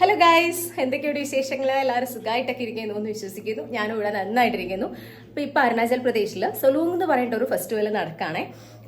Hello. Guys എന്തൊക്കെയുണ്ട് വിശേഷങ്ങൾ എല്ലാവരും സുഖമായിട്ടൊക്കെ ഇരിക്കുന്നു എന്ന് വിശ്വസിക്കുന്നു. ഞാനും ഇവിടെ നന്നായിട്ടിരിക്കുന്നു. അപ്പോൾ ഇപ്പോൾ അരുണാചൽ പ്രദേശിൽ സൊലൂങ് എന്ന് പറയേണ്ട ഒരു ഫെസ്റ്റിവൽ നടക്കുകയാണേ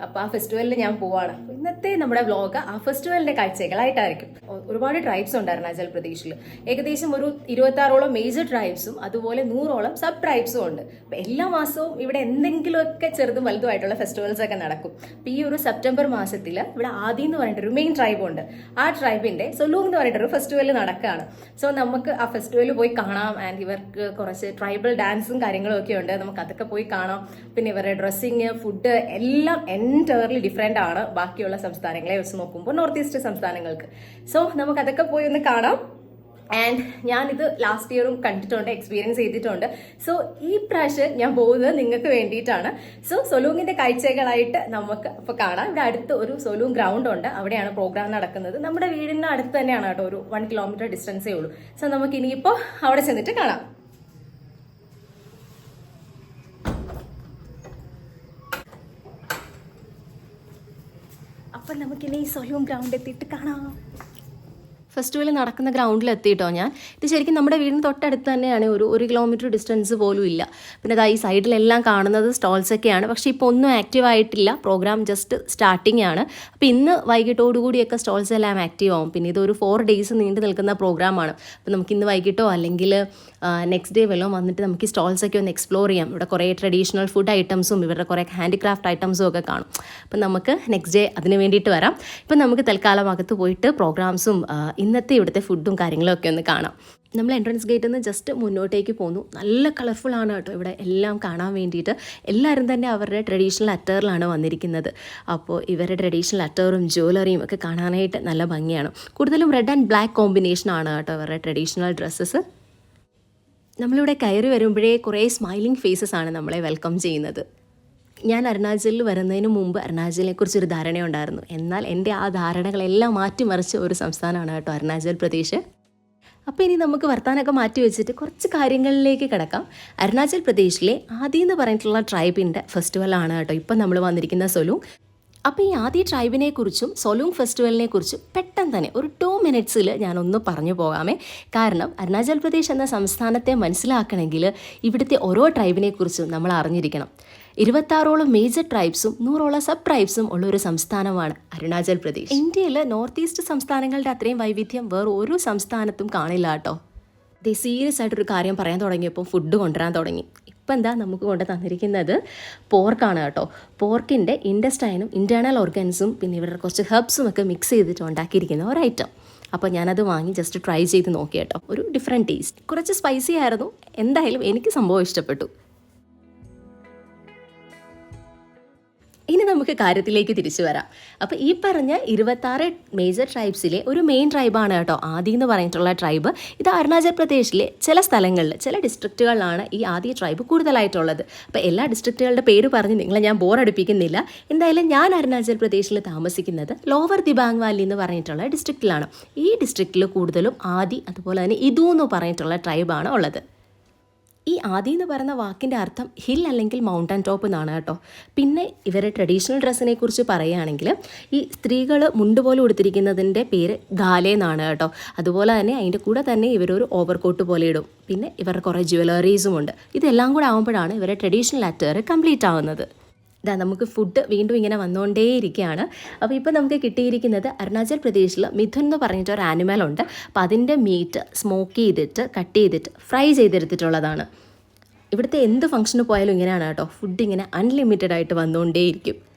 അപ്പോൾ ആ ഫെസ്റ്റിവലിൽ ഞാൻ പോവാണ്. ഇന്നത്തെ നമ്മുടെ വ്ലോഗ് ആ ഫെസ്റ്റിവലിന്റെ കാഴ്ചകളായിട്ടായിരിക്കും. ഒരുപാട് ട്രൈബ്സ് ഉണ്ട് അരുണാചൽ പ്രദേശിൽ ഏകദേശം ഒരു ഇരുപത്താറോളം മേജർ ട്രൈബ്സും അതുപോലെ നൂറോളം സബ് ട്രൈബ്സും ഉണ്ട്. അപ്പോൾ എല്ലാ മാസവും ഇവിടെ എന്തെങ്കിലുമൊക്കെ ചെറുതും വലുതുമായിട്ടുള്ള ഫെസ്റ്റിവൽസ് ഒക്കെ നടക്കും. അപ്പോൾ ഈ ഒരു സെപ്റ്റംബർ മാസത്തിൽ ഇവിടെ ആദ്യം എന്ന് പറഞ്ഞിട്ട് ഒരു മെയിൻ ട്രൈബ് ഉണ്ട്. ആ ട്രൈബിന്റെ സൊലൂങ് എന്ന് പറഞ്ഞിട്ടൊരു ഫെസ്റ്റിവൽ നടക്കുകയാണ് സോ നമുക്ക് ആ ഫെസ്റ്റിവൽ പോയി കാണാം. ആൻഡ് ഇവർക്ക് കുറച്ച് ട്രൈബൽ ഡാൻസും കാര്യങ്ങളും ഒക്കെ ഉണ്ട്. നമുക്ക് അതൊക്കെ പോയി കാണാം. പിന്നെ ഇവരുടെ ഡ്രസ്സിങ് ഫുഡ് എല്ലാം എന്റയർലി ഡിഫറെന്റ് ആണ്. ബാക്കിയുള്ള സംസ്ഥാനങ്ങളെ വെച്ച് നോക്കുമ്പോൾ നോർത്ത് ഈസ്റ്റ് സംസ്ഥാനങ്ങൾക്ക്. സോ നമുക്ക് അതൊക്കെ പോയി ഒന്ന് കാണാം. ആൻഡ് ഞാനിത് ലാസ്റ്റ് ഇയറും കണ്ടിട്ടുണ്ട് എക്സ്പീരിയൻസ് ചെയ്തിട്ടുണ്ട്. സോ ഈ പ്രാവശ്യം ഞാൻ പോകുന്നത് നിങ്ങൾക്ക് വേണ്ടിയിട്ടാണ്. സോ സൊലൂങ്ങിന്റെ കാഴ്ചകളായിട്ട് നമുക്ക് ഇപ്പോൾ കാണാം. ഇവിടെ അടുത്ത് ഒരു സൊലൂങ് ഗ്രൗണ്ട് ഉണ്ട്. അവിടെയാണ് പ്രോഗ്രാം നടക്കുന്നത്. നമ്മുടെ വീടിന് അടുത്ത് തന്നെയാണ് കേട്ടോ ഒരു വൺ കിലോമീറ്റർ ഡിസ്റ്റൻസേ ഉള്ളൂ. സോ നമുക്ക് ഇനിയിപ്പോൾ അവിടെ ചെന്നിട്ട് കാണാം. അപ്പം നമുക്കിനി സൊലൂങ് ഗ്രൗണ്ട് എത്തിയിട്ട് കാണാം. ഫെസ്റ്റിവൽ നടക്കുന്ന ഗ്രൗണ്ടിൽ എത്തിയിട്ടോ ഞാൻ. ഇത് ശരിക്കും നമ്മുടെ വീടിന് തൊട്ടടുത്ത് തന്നെയാണ്. ഒരു ഒരു കിലോമീറ്റർ ഡിസ്റ്റൻസ് പോലും ഇല്ല. പിന്നെ ഇതാ ഈ സൈഡിലെല്ലാം കാണുന്നത് സ്റ്റോൾസൊക്കെയാണ് പക്ഷേ ഇപ്പോൾ ഒന്നും ആക്റ്റീവ് ആയിട്ടില്ല. പ്രോഗ്രാം ജസ്റ്റ് സ്റ്റാർട്ടിംഗ് ആണ്. അപ്പോൾ ഇന്ന് വൈകിട്ടോടുകൂടിയൊക്കെ സ്റ്റോൾസ് എല്ലാം ആക്റ്റീവ് ആവും. പിന്നെ ഇതൊരു ഫോർ ഡേയ്സ് നീണ്ടു നിൽക്കുന്ന പ്രോഗ്രാമാണ് അപ്പോൾ നമുക്ക് ഇന്ന് വൈകിട്ടോ അല്ലെങ്കിൽ നെക്സ്റ്റ് ഡേ വല്ലതും വന്നിട്ട് നമുക്ക് ഈ സ്റ്റോൾസ് ഒക്കെ ഒന്ന് എക്സ്പ്ലോർ ചെയ്യാം. ഇവിടെ കുറേ ട്രഡീഷണൽ ഫുഡ് ഐറ്റംസും ഇവരുടെ കുറേ ഹാൻഡിക്രാഫ്റ്റ് ഐറ്റംസും ഒക്കെ കാണും. അപ്പം നമുക്ക് നെക്സ്റ്റ് ഡേ അതിന് വേണ്ടിയിട്ട് വരാം. ഇപ്പം നമുക്ക് തൽക്കാലം അകത്ത് പോയിട്ട് പ്രോഗ്രാംസും ഇന്നത്തെ ഇവിടുത്തെ ഫുഡും കാര്യങ്ങളും ഒക്കെ ഒന്ന് കാണാം. നമ്മൾ എൻട്രൻസ് ഗേറ്റിൽ നിന്ന് ജസ്റ്റ് മുന്നോട്ടേക്ക് പോന്നു. നല്ല കളർഫുൾ ആണ് കേട്ടോ ഇവിടെ എല്ലാം കാണാൻ വേണ്ടിയിട്ട്. എല്ലാവരും തന്നെ അവരുടെ ട്രഡീഷണൽ അറ്റയറിലാണ് വന്നിരിക്കുന്നത്. അപ്പോൾ ഇവരുടെ ട്രഡീഷണൽ അറ്റയറും ജ്വല്ലറിയും ഒക്കെ കാണാനായിട്ട് നല്ല ഭംഗിയാണ്. കൂടുതലും റെഡ് ആൻഡ് ബ്ലാക്ക് കോമ്പിനേഷൻ ആണ് കേട്ടോ അവരുടെ ട്രഡീഷണൽ ഡ്രസ്സസ് നമ്മളിവിടെ കയറി വരുമ്പോഴേ കുറേ സ്മൈലിംഗ് ഫേസസ് ആണ് നമ്മളെ വെൽക്കം ചെയ്യുന്നത്. ഞാൻ അരുണാചലിൽ വരുന്നതിന് മുമ്പ് അരുണാചലിനെ കുറിച്ചൊരു ധാരണയുണ്ടായിരുന്നു. എന്നാൽ എന്റെ ആ ധാരണകളെല്ലാം മാറ്റിമറിച്ച ഒരു സംസ്ഥാനമാണ് കേട്ടോ അരുണാചൽ പ്രദേശ്. അപ്പോൾ ഇനി നമുക്ക് വർത്താനൊക്കെ മാറ്റി വെച്ചിട്ട് കുറച്ച് കാര്യങ്ങളിലേക്ക് കിടക്കാം. അരുണാചൽ പ്രദേശിലെ ആദ്യം എന്ന് പറഞ്ഞിട്ടുള്ള ട്രൈബിന്റെ ഫെസ്റ്റിവലാണ് കേട്ടോ ഇപ്പം നമ്മൾ വന്നിരിക്കുന്ന സൊലു അപ്പോൾ ഈ ആദ്യ ട്രൈബിനെ കുറിച്ചും സൊലൂങ് ഫെസ്റ്റിവലിനെ കുറിച്ചും പെട്ടെന്ന് തന്നെ ഒരു ടു മിനിറ്റ്സിൽ ഞാനൊന്ന് പറഞ്ഞു പോകാമേ. കാരണം അരുണാചൽ പ്രദേശ് എന്ന സംസ്ഥാനത്തെ മനസ്സിലാക്കണമെങ്കിൽ ഇവിടുത്തെ ഓരോ ട്രൈബിനെ കുറിച്ചും നമ്മൾ അറിഞ്ഞിരിക്കണം. ഇരുപത്താറോളം മേജർ ട്രൈബ്സും നൂറോളം സബ് ട്രൈബ്സും ഉള്ള ഒരു സംസ്ഥാനമാണ് അരുണാചൽ പ്രദേശ്. ഇന്ത്യയിലെ നോർത്ത് ഈസ്റ്റ് സംസ്ഥാനങ്ങളുടെ അത്രയും വൈവിധ്യം വേറെ ഒരു സംസ്ഥാനത്തും കാണില്ല കേട്ടോ. ദേ സീരിയസ് ആയിട്ടൊരു കാര്യം പറയാൻ തുടങ്ങിയപ്പോൾ ഫുഡ് കൊണ്ടുവരാൻ തുടങ്ങി. ഇപ്പം എന്താ നമുക്ക് കൊണ്ട് തന്നിരിക്കുന്നത്? പോർക്കാണ് കേട്ടോ. പോർക്കിന്റെ ഇൻഡസ്റ്റൈനും ഇന്റേർണൽ ഓർഗൻസും പിന്നെ ഇവരുടെ കുറച്ച് ഹെർബ്സും ഒക്കെ മിക്സ് ചെയ്തിട്ട് ഉണ്ടാക്കിയിരിക്കുന്ന ഒരു ഐറ്റം അപ്പോൾ ഞാനത് വാങ്ങി ജസ്റ്റ് ട്രൈ ചെയ്ത് നോക്കി കേട്ടോ. ഒരു ഡിഫറെന്റ് ടേസ്റ്റ് കുറച്ച് സ്പൈസി ആയിരുന്നു. എന്തായാലും എനിക്ക് സംഭവം ഇഷ്ടപ്പെട്ടു. ഇനി നമുക്ക് കാര്യത്തിലേക്ക് തിരിച്ചു വരാം. അപ്പോൾ ഈ പറഞ്ഞ ഇരുപത്താറ് മേജർ ട്രൈബ്സിലെ ഒരു മെയിൻ ട്രൈബാണ് കേട്ടോ ആദി എന്ന് പറഞ്ഞിട്ടുള്ള ട്രൈബ് ഇത് അരുണാചൽ പ്രദേശിലെ ചില സ്ഥലങ്ങളിൽ ചില ഡിസ്ട്രിക്റ്റുകളിലാണ് ഈ ആദി ട്രൈബ് കൂടുതലായിട്ടുള്ളത്. അപ്പോൾ എല്ലാ ഡിസ്ട്രിക്റ്റുകളുടെ പേര് പറഞ്ഞ് നിങ്ങളെ ഞാൻ ബോർ അടുപ്പിക്കുന്നില്ല. എന്തായാലും ഞാൻ അരുണാചൽ പ്രദേശിൽ താമസിക്കുന്നത് ലോവർ ദിബാങ് വാലി എന്ന് പറഞ്ഞിട്ടുള്ള ഡിസ്ട്രിക്റ്റിലാണ് ഈ ഡിസ്ട്രിക്റ്റിൽ കൂടുതലും ആദി അതുപോലെ തന്നെ ഇതു എന്ന് പറഞ്ഞിട്ടുള്ള ട്രൈബാണ് ഉള്ളത്. ഈ ആദി എന്ന് പറയുന്ന വാക്കിന്റെ അർത്ഥം ഹിൽ അല്ലെങ്കിൽ മൗണ്ടൻ ടോപ്പ് എന്നാണ് കേട്ടോ. പിന്നെ ഇവരെ ട്രഡീഷണൽ ഡ്രസ്സിനെ കുറിച്ച് പറയുകയാണെങ്കിൽ ഈ സ്ത്രീകൾ മുണ്ട് പോലെ ഉടുത്തിരിക്കുന്നതിന്റെ പേര് ഗാലെ എന്നാണ് കേട്ടോ. അതുപോലെ തന്നെ അതിന്റെ കൂടെ തന്നെ ഇവരൊരു ഓവർകോട്ട് പോലെ ഇടും. പിന്നെ ഇവരുടെ കുറേ ജ്വല്ലറീസും ഉണ്ട്. ഇതെല്ലാം കൂടെ ആകുമ്പോഴാണ് ഇവരെ ട്രഡീഷണൽ അറ്റയർ കംപ്ലീറ്റ് ആവുന്നത്. ഇതാ നമുക്ക് ഫുഡ് വീണ്ടും ഇങ്ങനെ വന്നുകൊണ്ടേയിരിക്കുകയാണ് അപ്പോൾ ഇപ്പോൾ നമുക്ക് കിട്ടിയിരിക്കുന്നത് അരുണാചൽ പ്രദേശിൽ മിഥുൻ എന്ന് പറഞ്ഞിട്ട് ഒരു ആനിമൽ ഉണ്ട്. അപ്പോൾ അതിന്റെ മീറ്റ് സ്മോക്ക് ചെയ്തിട്ട് കട്ട് ചെയ്തിട്ട് ഫ്രൈ ചെയ്തെടുത്തിട്ടുള്ളതാണ്. ഇവിടുത്തെ എന്ത് ഫംഗ്ഷന് പോയാലും ഇങ്ങനെയാണ് കേട്ടോ. ഫുഡ് ഇങ്ങനെ അൺലിമിറ്റഡ് ആയിട്ട് വന്നുകൊണ്ടേയിരിക്കും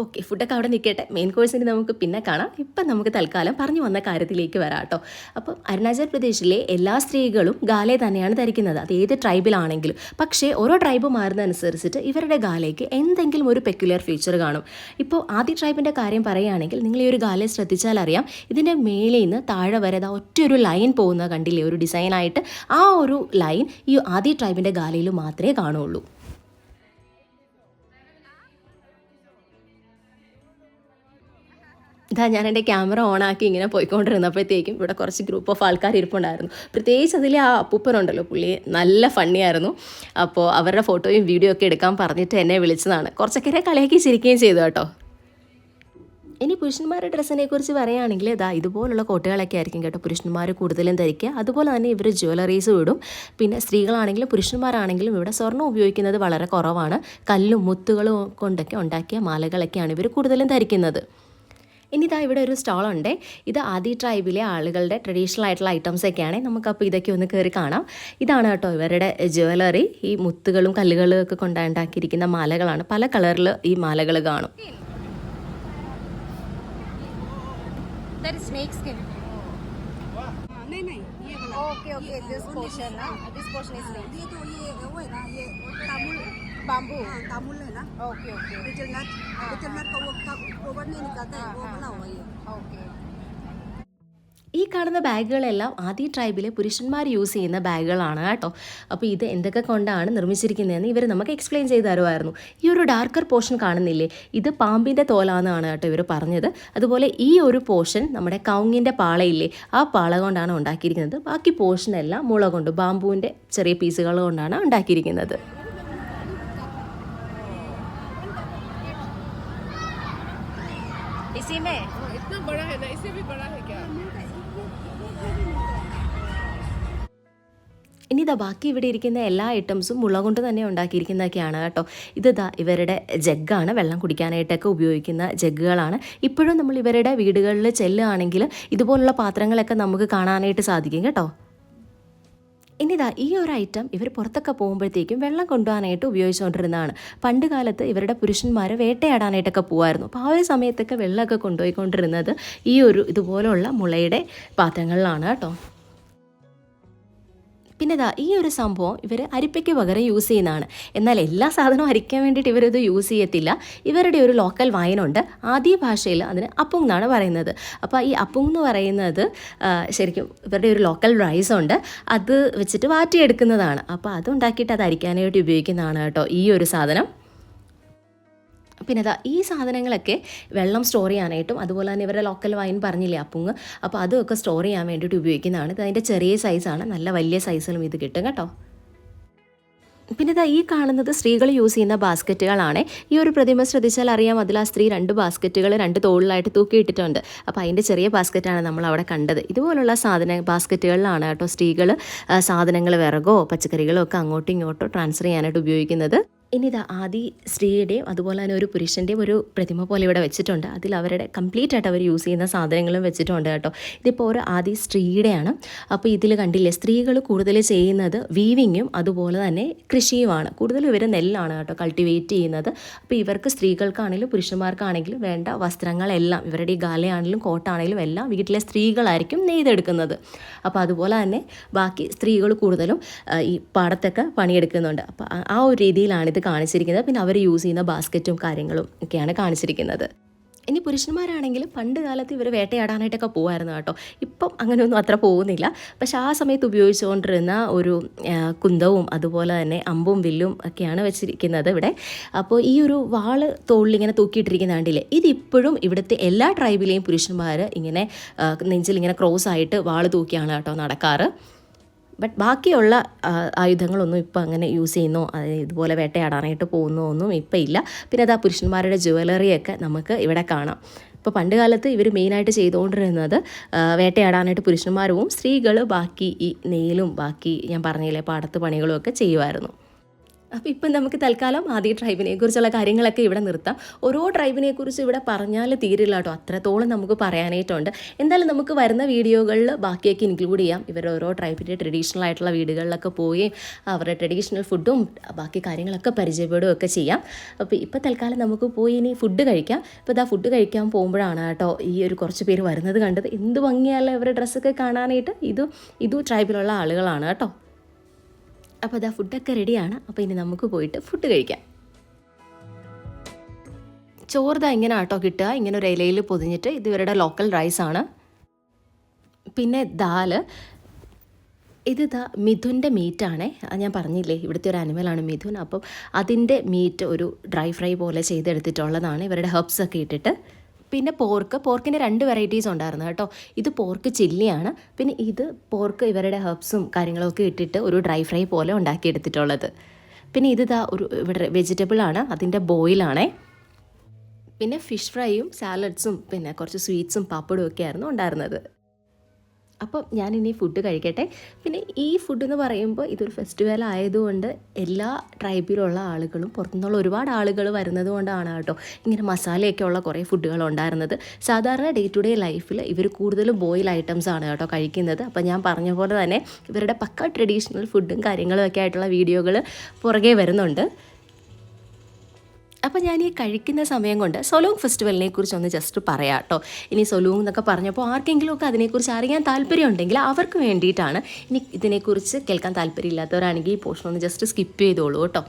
ഓക്കെ ഫുഡൊക്കെ അവിടെ നിൽക്കട്ടെ. മെയിൻ കോഴ്സിന് നമുക്ക് പിന്നെ കാണാം. ഇപ്പം നമുക്ക് തൽക്കാലം പറഞ്ഞു വന്ന കാര്യത്തിലേക്ക് വരാം കേട്ടോ. അപ്പം അരുണാചൽ പ്രദേശിലെ എല്ലാ സ്ത്രീകളും ഗാലെ തന്നെയാണ് ധരിക്കുന്നത്. അത് ഏത് ട്രൈബിലാണെങ്കിലും പക്ഷേ ഓരോ ട്രൈബ് മാറുന്നതനുസരിച്ചിട്ട് ഇവരുടെ ഗാലയ്ക്ക് എന്തെങ്കിലും ഒരു പെക്യുലർ ഫീച്ചർ കാണും. ഇപ്പോൾ ആദ്യ ട്രൈബിന്റെ കാര്യം പറയുകയാണെങ്കിൽ നിങ്ങൾ ഈ ഒരു ഗാലെ ശ്രദ്ധിച്ചാൽ അറിയാം. ഇതിന്റെ മേളിൽ നിന്ന് താഴെ വരെ അത് ഒറ്റ ഒരു ലൈൻ പോകുന്ന കണ്ടില്ലേ? ഒരു ഡിസൈനായിട്ട് ആ ഒരു ലൈൻ ഈ ആദ്യ ട്രൈബിന്റെ ഗാലയിൽ മാത്രമേ കാണുള്ളൂ ഇതാ ഞാൻ എന്റെ ക്യാമറ ഓണാക്കി ഇങ്ങനെ പോയിക്കൊണ്ടിരുന്നപ്പോഴത്തേക്കും ഇവിടെ കുറച്ച് ഗ്രൂപ്പ് ഓഫ് ആൾക്കാർ ഇരിപ്പുണ്ടായിരുന്നു. പ്രത്യേകിച്ച് അതിലെ ആ അപ്പൂപ്പനുണ്ടല്ലോ പുള്ളി. നല്ല ഫണ്ണിയായിരുന്നു അപ്പോൾ അവരുടെ ഫോട്ടോയും വീഡിയോ ഒക്കെ എടുക്കാൻ പറഞ്ഞിട്ട് എന്നെ വിളിച്ചതാണ്. കുറച്ചൊക്കെ കളിയാക്കി ചിരിക്കുകയും ചെയ്തു കേട്ടോ. ഇനി പുരുഷന്മാരുടെ ഡ്രസ്സിനെ കുറിച്ച് പറയുകയാണെങ്കിൽ ഇതാ ഇതുപോലുള്ള കോട്ടുകളൊക്കെ ആയിരിക്കും കേട്ടോ പുരുഷന്മാർ കൂടുതലും ധരിക്കുക. അതുപോലെ തന്നെ ഇവർ ജ്വല്ലറീസും ഇടും. പിന്നെ സ്ത്രീകളാണെങ്കിലും പുരുഷന്മാരാണെങ്കിലും ഇവിടെ സ്വർണം ഉപയോഗിക്കുന്നത് വളരെ കുറവാണ്. കല്ലും മുത്തുകളും കൊണ്ടൊക്കെ ഉണ്ടാക്കിയ മാലകളൊക്കെയാണ് ഇവർ കൂടുതലും ധരിക്കുന്നത്. ഇനി ഇതാ ഇവിടെ ഒരു സ്റ്റോൾ ഉണ്ട് ഇത് ആദി ട്രൈബിലെ ആളുകളുടെ ട്രഡീഷണൽ ആയിട്ടുള്ള ഐറ്റംസ് ഒക്കെയാണ്. നമുക്കപ്പോൾ ഇതൊക്കെ ഒന്ന് കയറി കാണാം. ഇതാണ് കേട്ടോ ഇവരുടെ ജ്വല്ലറി ഈ മുത്തുകളും കല്ലുകളും ഒക്കെ കൊണ്ടുണ്ടാക്കിയിരിക്കുന്ന മാലകളാണ്. പല കളറിൽ ഈ മാലകൾ കാണും. That is snake skin. हाँ, नहीं नहीं ये वाला Okay, okay. This portion, na? This portion is snake. ये तो ये वो है ना ये तामुल Bamboo. हाँ, तामुल है ना Okay, okay. बेचलनट बेचलनट का वो का कवर नहीं निकलता है वो बना हुआ ये Okay. ഈ കാണുന്ന ബാഗുകളെല്ലാം ആദി ട്രൈബിലെ പുരുഷന്മാർ യൂസ് ചെയ്യുന്ന ബാഗുകളാണ് കേട്ടോ അപ്പോൾ ഇത് എന്തൊക്കെ കൊണ്ടാണ് നിർമ്മിച്ചിരിക്കുന്നതെന്ന് ഇവർ നമുക്ക് എക്സ്പ്ലെയിൻ ചെയ്ത് തരുമായിരുന്നു ഈ ഒരു ഡാർക്കർ പോർഷൻ കാണുന്നില്ലേ ഇത് പാമ്പിൻ്റെ തോലാന്നാണ് കേട്ടോ ഇവർ പറഞ്ഞത് അതുപോലെ ഈ ഒരു പോർഷൻ നമ്മുടെ കൗങ്ങിൻ്റെ പാളയില്ലേ ആ പാള കൊണ്ടാണ് ഉണ്ടാക്കിയിരിക്കുന്നത് ബാക്കി പോർഷൻ എല്ലാം മുള കൊണ്ട് ബാമ്പുവിൻ്റെ ചെറിയ പീസുകൾ കൊണ്ടാണ് ഉണ്ടാക്കിയിരിക്കുന്നത് इसी में इतना बड़ा है ना इससे भी बड़ा है क्या ഇനി ഇതാ ബാക്കി ഇവിടെ ഇരിക്കുന്ന എല്ലാ ഐറ്റംസും മുള കൊണ്ട് തന്നെ ഉണ്ടാക്കിയിരിക്കുന്നതൊക്കെയാണ് കേട്ടോ. ഇത് ഇതാ ഇവരുടെ ജഗ്ഗാണ്. വെള്ളം കുടിക്കാനായിട്ടൊക്കെ ഉപയോഗിക്കുന്ന ജഗ്ഗുകളാണ്. ഇപ്പോഴും നമ്മൾ ഇവരുടെ വീടുകളിൽ ചെല്ലുകയാണെങ്കിൽ ഇതുപോലുള്ള പാത്രങ്ങളൊക്കെ നമുക്ക് കാണാനായിട്ട് സാധിക്കും കേട്ടോ. ഇനി ഇതാ ഈ ഒരു ഐറ്റം ഇവർ പുറത്തൊക്കെ പോകുമ്പോഴത്തേക്കും വെള്ളം കൊണ്ടുപോകാനായിട്ട് ഉപയോഗിച്ചുകൊണ്ടിരുന്നതാണ്. പണ്ട് കാലത്ത് ഇവരുടെ പുരുഷന്മാർ വേട്ടയാടാനായിട്ടൊക്കെ പോകുമായിരുന്നു അപ്പോൾ ആ ഒരു സമയത്തൊക്കെ വെള്ളമൊക്കെ കൊണ്ടുപോയിക്കൊണ്ടിരുന്നത് ഈ ഒരു ഇതുപോലുള്ള മുളയുടെ പാത്രങ്ങളിലാണ് കേട്ടോ. പിന്നെ ഇതാ ഈ ഒരു സംഭവം ഇവർ അരിപ്പയ്ക്ക് പകരം യൂസ് ചെയ്യുന്നതാണ്. എന്നാൽ എല്ലാ സാധനവും അരിക്കാൻ വേണ്ടിയിട്ട് ഇവരത് യൂസ് ചെയ്യത്തില്ല. ഇവരുടെ ഒരു ലോക്കൽ വായനുണ്ട് ആദ്യ ഭാഷയിൽ അതിന് അപ്പുങ് എന്നാണ് പറയുന്നത്. അപ്പോൾ ഈ അപ്പുങ് എന്ന് പറയുന്നത് ശരിക്കും ഇവരുടെ ഒരു ലോക്കൽ റൈസ് ഉണ്ട്. അത് വെച്ചിട്ട് വാറ്റിയെടുക്കുന്നതാണ്. അപ്പോൾ അത് ഉണ്ടാക്കിയിട്ട് അത് അരിക്കാനായിട്ട് ഉപയോഗിക്കുന്നതാണ് കേട്ടോ ഈ ഒരു സാധനം. പിന്നെ അതാ ഈ സാധനങ്ങളൊക്കെ വെള്ളം സ്റ്റോർ ചെയ്യാനായിട്ടും അതുപോലെ തന്നെ ഇവരുടെ ലോക്കൽ വൈൻ പറഞ്ഞില്ലേ അപ്പുങ്ങ്? അപ്പോൾ അതൊക്കെ സ്റ്റോർ ചെയ്യാൻ വേണ്ടിയിട്ട് ഉപയോഗിക്കുന്നതാണ്. ഇത് അതിന്റെ ചെറിയ സൈസാണ് നല്ല വലിയ സൈസിലും ഇത് കിട്ടും കേട്ടോ. പിന്നെ ഇതാ ഈ കാണുന്നത് സ്ത്രീകൾ യൂസ് ചെയ്യുന്ന ബാസ്ക്കറ്റുകളാണ്. ഈ ഒരു പ്രതിമ ശ്രദ്ധിച്ചാൽ അറിയാം അതിൽ ആ സ്ത്രീ രണ്ട് ബാസ്ക്കറ്റുകൾ രണ്ട് തോളിലായിട്ട് തൂക്കിയിട്ടിട്ടുണ്ട്. അപ്പോൾ അതിന്റെ ചെറിയ ബാസ്ക്കറ്റാണ് നമ്മൾ അവിടെ കണ്ടത്. ഇതുപോലുള്ള സാധന ബാസ്ക്കറ്റുകളിലാണ് കേട്ടോ സ്ത്രീകൾ സാധനങ്ങൾ വിറകോ പച്ചക്കറികളോ ഒക്കെ അങ്ങോട്ടും ഇങ്ങോട്ടോ ട്രാൻസ്ഫർ ചെയ്യാനായിട്ട് ഉപയോഗിക്കുന്നത്. ഇനി ഇത് ആദി സ്ത്രീയുടെയും അതുപോലെ തന്നെ ഒരു പുരുഷന്റെയും ഒരു പ്രതിമ പോലെ ഇവിടെ വെച്ചിട്ടുണ്ട്. അതിൽ അവരുടെ കംപ്ലീറ്റ് ആയിട്ട് അവർ യൂസ് ചെയ്യുന്ന സാധനങ്ങളും വെച്ചിട്ടുണ്ട് കേട്ടോ. ഇതിപ്പോൾ ഒരു ആദി സ്ത്രീയുടെയാണ്. അപ്പോൾ ഇതിൽ കണ്ടില്ലേ സ്ത്രീകൾ കൂടുതൽ ചെയ്യുന്നത് വീവിങ്ങും അതുപോലെ തന്നെ കൃഷിയുമാണ്. കൂടുതലും ഇവർ നെല്ലാണ് കേട്ടോ കൾട്ടിവേറ്റ് ചെയ്യുന്നത്. അപ്പോൾ ഇവർക്ക് സ്ത്രീകൾക്കാണെങ്കിലും പുരുഷന്മാർക്കാണെങ്കിലും വേണ്ട വസ്ത്രങ്ങളെല്ലാം ഇവരുടെ ഈ ഗാലയാണെങ്കിലും കോട്ടാണെങ്കിലും എല്ലാം വീട്ടിലെ സ്ത്രീകളായിരിക്കും നെയ്തെടുക്കുന്നത്. അപ്പോൾ അതുപോലെ തന്നെ ബാക്കി സ്ത്രീകൾ കൂടുതലും ഈ പാടത്തൊക്കെ പണിയെടുക്കുന്നുണ്ട്. അപ്പോൾ ആ ഒരു രീതിയിലാണ് ഇത് കാണിച്ചിരിക്കുന്നത്. പിന്നെ അവർ യൂസ് ചെയ്യുന്ന ബാസ്ക്കറ്റും കാര്യങ്ങളും ഒക്കെയാണ് കാണിച്ചിരിക്കുന്നത്. ഇനി പുരുഷന്മാരാണെങ്കിൽ പണ്ട് കാലത്ത് ഇവർ വേട്ടയാടാനായിട്ടൊക്കെ പോകുമായിരുന്നു കേട്ടോ. ഇപ്പം അങ്ങനെയൊന്നും അത്ര പോകുന്നില്ല. പക്ഷെ ആ സമയത്ത് ഉപയോഗിച്ചുകൊണ്ടിരുന്ന ഒരു കുന്തവും അതുപോലെ തന്നെ അമ്പും വില്ലും ഒക്കെയാണ് വെച്ചിരിക്കുന്നത് ഇവിടെ. അപ്പോൾ ഈ ഒരു വാൾ തോളിലിങ്ങനെ തൂക്കിയിട്ടിരിക്കുന്ന കണ്ടില്ലേ? ഇതിപ്പോഴും ഇവിടുത്തെ എല്ലാ ട്രൈബിലെയും പുരുഷന്മാർ ഇങ്ങനെ നെഞ്ചിൽ ഇങ്ങനെ ക്രോസ് ആയിട്ട് വാൾ തൂക്കിയാണ് കേട്ടോ നടക്കാറ്. ബട്ട് ബാക്കിയുള്ള ആയുധങ്ങളൊന്നും ഇപ്പോൾ അങ്ങനെ യൂസ് ചെയ്യുന്നോ ഇതുപോലെ വേട്ടയാടാനായിട്ട് പോകുന്നോ ഒന്നും ഇപ്പം ഇല്ല. പിന്നെ അതാ പുരുഷന്മാരുടെ ജ്വല്ലറിയൊക്കെ നമുക്ക് ഇവിടെ കാണാം. ഇപ്പോൾ പണ്ട് കാലത്ത് ഇവർ മെയിനായിട്ട് ചെയ്തുകൊണ്ടിരുന്നത് വേട്ടയാടാനായിട്ട് പുരുഷന്മാരും സ്ത്രീകൾ ബാക്കി ഈ നെയിലും ബാക്കി ഞാൻ പറഞ്ഞില്ലേ പാടത്ത് പണികളും ഒക്കെ ചെയ്യുമായിരുന്നു അപ്പോൾ ഇപ്പം നമുക്ക് തൽക്കാലം ആദ്യ ട്രൈബിനെ കുറിച്ചുള്ള കാര്യങ്ങളൊക്കെ ഇവിടെ നിർത്താം. ഓരോ ട്രൈബിനെ കുറിച്ച് ഇവിടെ പറഞ്ഞാൽ തീരില്ല കേട്ടോ. അത്രത്തോളം നമുക്ക് പറയാനായിട്ടുണ്ട്. എന്തായാലും നമുക്ക് വരുന്ന വീഡിയോകളിൽ ബാക്കിയൊക്കെ ഇൻക്ലൂഡ് ചെയ്യാം. ഇവരുടെ ഓരോ ട്രൈബിന്റെ ട്രഡീഷണൽ ആയിട്ടുള്ള വീടുകളിലൊക്കെ പോയി അവരുടെ ട്രഡീഷണൽ ഫുഡും ബാക്കി കാര്യങ്ങളൊക്കെ പരിചയപ്പെടുകയും ഒക്കെ ചെയ്യാം. അപ്പോൾ ഇപ്പോൾ തൽക്കാലം നമുക്ക് പോയി ഇനി ഫുഡ് കഴിക്കാം. ഇപ്പോൾ ഇതാ ഫുഡ് കഴിക്കാൻ പോകുമ്പോഴാണ് കേട്ടോ ഈ ഒരു കുറച്ച് പേര് വരുന്നത് കണ്ടത്. എന്ത് ഭംഗിയല്ല ഇവരുടെ ഡ്രസ്സൊക്കെ കാണാനായിട്ട്. ഇതും ഇതും ട്രൈബിലുള്ള ആളുകളാണ് കേട്ടോ. അപ്പോൾ അതാ ഫുഡൊക്കെ റെഡിയാണ് അപ്പോൾ ഇനി നമുക്ക് പോയിട്ട് ഫുഡ് കഴിക്കാം. ദാ ഇങ്ങനെ ആട്ടോ കിട്ടുക. ഇങ്ങനെ ഒരു ഇലയിൽ പൊതിഞ്ഞിട്ട് ഇത് ഇവരുടെ ലോക്കൽ റൈസാണ് പിന്നെ ദാൽ ഇത് ദാ മിഥുന്റെ മീറ്റാണേ അത് ഞാൻ പറഞ്ഞില്ലേ ഇവിടുത്തെ ഒരു അനിമലാണ് മിഥുൻ. അപ്പം അതിന്റെ മീറ്റ് ഒരു ഡ്രൈ ഫ്രൈ പോലെ ചെയ്തെടുത്തിട്ടുള്ളതാണ്. ഇവരുടെ ഹെർബ്സ് ഒക്കെ ഇട്ടിട്ട്. പിന്നെ പോർക്ക് പോർക്കിന്റെ രണ്ട് വെറൈറ്റീസ് ഉണ്ടായിരുന്നു കേട്ടോ. ഇത് പോർക്ക് ചില്ലിയാണ്. പിന്നെ ഇത് പോർക്ക് ഇവരുടെ ഹെർബ്സും കാര്യങ്ങളൊക്കെ ഇട്ടിട്ട് ഒരു ഡ്രൈ ഫ്രൈ പോലെ ഉണ്ടാക്കിയെടുത്തിട്ടുള്ളത്. പിന്നെ ഇത് ഇതാ ഒരു ഇവിടെ വെജിറ്റബിൾ ആണ് അതിന്റെ ബോയിലാണേ പിന്നെ ഫിഷ് ഫ്രൈയും സാലഡ്സും പിന്നെ കുറച്ച് സ്വീറ്റ്സും പാപ്പടും ഒക്കെ ആയിരുന്നു ഉണ്ടായിരുന്നത്. അപ്പം ഞാനിനി ഫുഡ് കഴിക്കട്ടെ. പിന്നെ ഈ ഫുഡ് എന്ന് പറയുമ്പോൾ ഇതൊരു ഫെസ്റ്റിവൽ ആയതുകൊണ്ട് എല്ലാ ട്രൈബിലുള്ള ആളുകളും പുറത്തുനിന്നുള്ള ഒരുപാട് ആളുകൾ വരുന്നത് കൊണ്ടാണ് കേട്ടോ ഇങ്ങനെ മസാലയൊക്കെ ഉള്ള കുറേ ഫുഡുകൾ ഉണ്ടായിരുന്നത്. സാധാരണ ഡേ ടു ഡേ ലൈഫിൽ ഇവർ കൂടുതലും ബോയിൽ ഐറ്റംസ് ആണ് കേട്ടോ കഴിക്കുന്നത്. അപ്പം ഞാൻ പറഞ്ഞ പോലെ തന്നെ ഇവരുടെ പക്ക ട്രഡീഷണൽ ഫുഡും കാര്യങ്ങളും ഒക്കെ ആയിട്ടുള്ള വീഡിയോകൾ പുറകെ വരുന്നുണ്ട്. അപ്പോൾ ഞാൻ ഈ കഴിക്കുന്ന സമയം കൊണ്ട് സൊലോങ് ഫെസ്റ്റിവലിനെ കുറിച്ച് ഒന്ന് ജസ്റ്റ് പറയാം കേട്ടോ. ഇനി സൊലോങ് എന്നൊക്കെ പറഞ്ഞപ്പോൾ ആർക്കെങ്കിലുമൊക്കെ അതിനെക്കുറിച്ച് അറിയാൻ താല്പര്യമുണ്ടെങ്കിൽ അവർക്ക് വേണ്ടിയിട്ടാണ് ഇനി ഇതിനെക്കുറിച്ച് കേൾക്കാൻ താല്പര്യമില്ലാത്തവരാണെങ്കിൽ ഈ പോർഷൻ ഒന്ന് ജസ്റ്റ് സ്കിപ്പ് ചെയ്തോളൂ കേട്ടോ.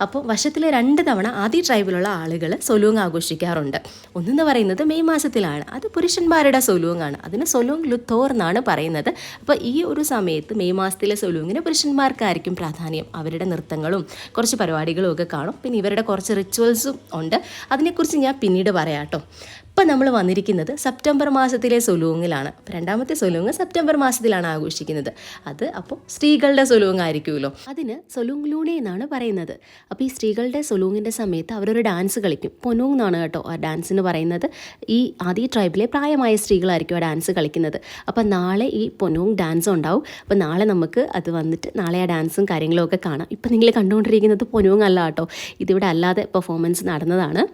അപ്പോൾ വർഷത്തിൽ രണ്ട് തവണ ആദ്യ ട്രൈബിലുള്ള ആളുകൾ സൊലൂങ് ആഘോഷിക്കാറുണ്ട്. ഒന്നെന്ന് പറയുന്നത് മെയ് മാസത്തിലാണ്. അത് പുരുഷന്മാരുടെ സൊലൂങ് ആണ്. അതിന് സൊലൂങ് ലുത്തോർ എന്നാണ് പറയുന്നത്. അപ്പോൾ ഈ ഒരു സമയത്ത് മെയ് മാസത്തിലെ സൊലൂങ്ങിന് പുരുഷന്മാർക്കായിരിക്കും പ്രാധാന്യം. അവരുടെ നൃത്തങ്ങളും കുറച്ച് പരിപാടികളും ഒക്കെ കാണും. പിന്നെ ഇവരുടെ കുറച്ച് റിച്വൽസും ഉണ്ട്. അതിനെക്കുറിച്ച് ഞാൻ പിന്നീട് പറയാം കേട്ടോ. ഇപ്പം നമ്മൾ വന്നിരിക്കുന്നത് സെപ്റ്റംബർ മാസത്തിലെ സൊലൂങ്ങിലാണ്. രണ്ടാമത്തെ സൊലൂങ് സെപ്റ്റംബർ മാസത്തിലാണ് ആഘോഷിക്കുന്നത്. അത് അപ്പോൾ സ്ത്രീകളുടെ സൊലൂങ് ആയിരിക്കുമല്ലോ അതിന് സൊലൂങ് ലൂണി എന്നാണ് പറയുന്നത്. അപ്പോൾ ഈ സ്ത്രീകളുടെ സൊലൂങ്ങിന്റെ സമയത്ത് അവരൊരു ഡാൻസ് കളിക്കും. പൊനൂങ് എന്നാണ് കേട്ടോ ആ ഡാൻസ് എന്ന് പറയുന്നത്. ഈ ആദ്യ ട്രൈബിലെ പ്രായമായ സ്ത്രീകളായിരിക്കും ആ ഡാൻസ് കളിക്കുന്നത്. അപ്പോൾ നാളെ ഈ പൊനൂങ് ഡാൻസ് ഉണ്ടാവും. അപ്പോൾ നാളെ നമുക്ക് അത് വന്നിട്ട് നാളെ ആ ഡാൻസും കാര്യങ്ങളും ഒക്കെ കാണാം. ഇപ്പം നിങ്ങൾ കണ്ടുകൊണ്ടിരിക്കുന്നത് പൊനൂങ് അല്ല കേട്ടോ. ഇതിവിടെ അല്ലാതെ പെർഫോമൻസ് നടന്നതാണ്.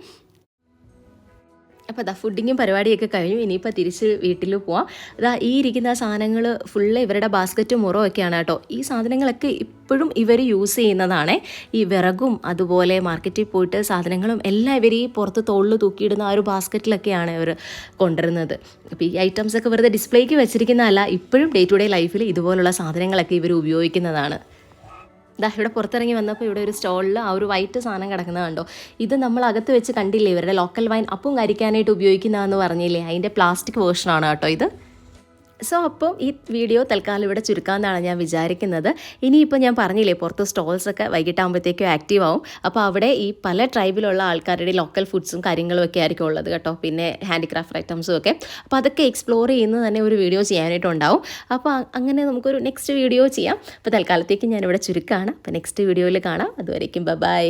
അപ്പോൾ അതാ ഫുഡിങ്ങും പരിപാടിയൊക്കെ കഴിഞ്ഞു. ഇനിയിപ്പോൾ തിരിച്ച് വീട്ടിൽ പോവാം. അതാ ഈ ഇരിക്കുന്ന സാധനങ്ങൾ ഫുള്ള് ഇവരുടെ ബാസ്ക്കറ്റും മുറവും ഒക്കെയാണ് കേട്ടോ. ഈ സാധനങ്ങളൊക്കെ ഇപ്പോഴും ഇവർ യൂസ് ചെയ്യുന്നതാണ്. ഈ വിറകും അതുപോലെ മാർക്കറ്റിൽ പോയിട്ട് സാധനങ്ങളും എല്ലാം ഇവർ ഈ പുറത്ത് തോളിൽ തൂക്കിയിടുന്ന ആ ഒരു ബാസ്ക്കറ്റിലൊക്കെയാണ് ഇവർ കൊണ്ടുവരുന്നത്. അപ്പോൾ ഈ ഐറ്റംസൊക്കെ വെറുതെ ഡിസ്പ്ലേക്ക് വെച്ചിരിക്കുന്നതല്ല ഇപ്പോഴും ഡേ ടു ഡേ ലൈഫിൽ ഇതുപോലുള്ള സാധനങ്ങളൊക്കെ ഇവർ ഉപയോഗിക്കുന്നതാണ്. ദാ ഇവിടെ പുറത്തിറങ്ങി വന്നപ്പോൾ ഇവിടെ ഒരു സ്റ്റോളിൽ ആ ഒരു വൈറ്റ് സാധനം കിടക്കുന്നത് കണ്ടോ? ഇത് നമ്മൾ അകത്ത് വെച്ച് കണ്ടില്ലേ ഇവരുടെ ലോക്കൽ വൈൻ അപ്പം കരിക്കാനായിട്ട് ഉപയോഗിക്കുന്നതെന്ന് പറഞ്ഞില്ലേ? അതിന്റെ പ്ലാസ്റ്റിക് വേർഷനാണ് കേട്ടോ ഇത്. സോ അപ്പം ഈ വീഡിയോ തൽക്കാലം ഇവിടെ ചുരുക്കാമെന്നാണ് ഞാൻ വിചാരിക്കുന്നത്. ഇനിയിപ്പോൾ ഞാൻ പറഞ്ഞില്ലേ പുറത്ത് സ്റ്റോൾസൊക്കെ വൈകിട്ടാകുമ്പോഴത്തേക്കും ആക്റ്റീവ് ആവും. അപ്പോൾ അവിടെ ഈ പല ട്രൈബിലുള്ള ആൾക്കാരുടെ ലോക്കൽ ഫുഡ്സും കാര്യങ്ങളും ഒക്കെ ആയിരിക്കും ഉള്ളത് കേട്ടോ. പിന്നെ ഹാൻഡിക്രാഫ്റ്റ് ഐറ്റംസും ഒക്കെ. അപ്പോൾ അതൊക്കെ എക്സ്പ്ലോർ ചെയ്യുന്നത് തന്നെ ഒരു വീഡിയോ ചെയ്യാനായിട്ടുണ്ടാവും. അപ്പോൾ അങ്ങനെ നമുക്കൊരു നെക്സ്റ്റ് വീഡിയോ ചെയ്യാം. അപ്പോൾ തൽക്കാലത്തേക്ക് ഞാനിവിടെ ചുരുക്കമാണ് അപ്പോൾ നെക്സ്റ്റ് വീഡിയോയിൽ കാണാം. അതുവരേക്കും ബൈ